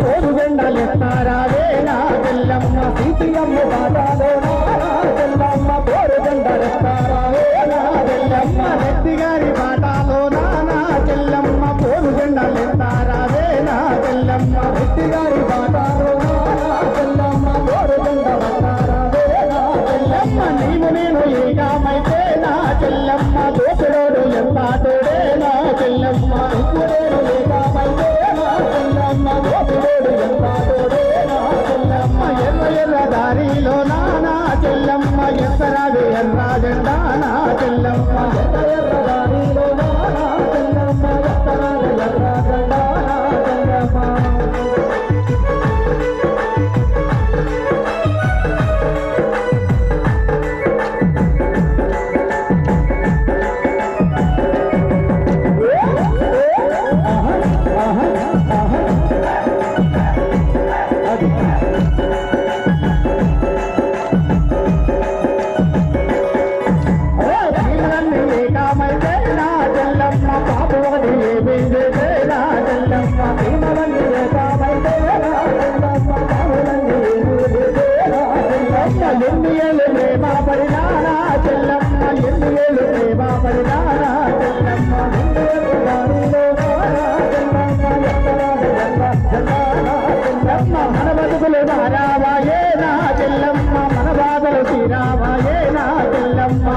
పోరు జెండలెత్తారావే నా తెల్లమ్మ సీతమ్మ బాధాలో తెల్లమ్మ పోరు జెండలెత్తారావే నా తెల్లమ్మ రెడ్డి గారి బాటాలో నా తెల్లమ్మ పోరు జెండలెత్తారావే నా తెల్లమ్మ రెడ్డి గారి బాటాలో తెల్లమ్మ తెల్లమ్మ బాధలు నారావాయే నా చెల్లమ్మ మన బాధలు శ్రీరామాయే నా చెల్లమ్మ.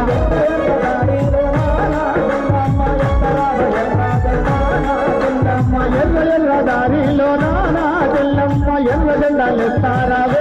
ఎర్ర ఎర్ర దారిలో నా చెల్లమ్మ ఎర్ర జెండాలు తారావా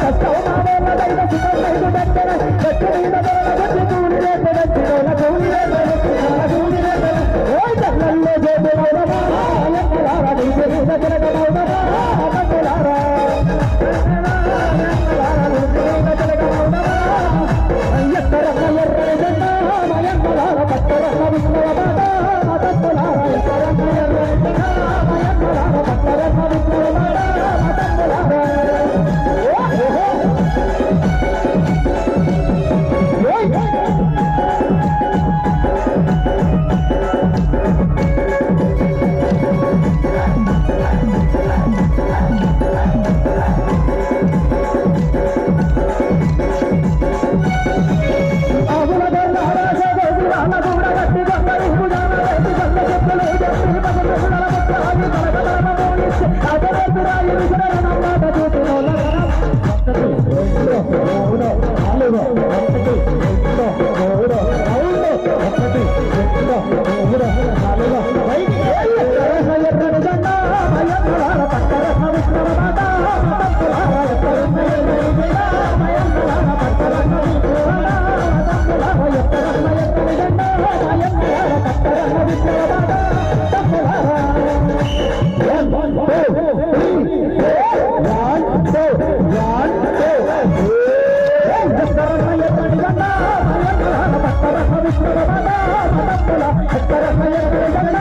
కష్టం Para na పత్తరన్న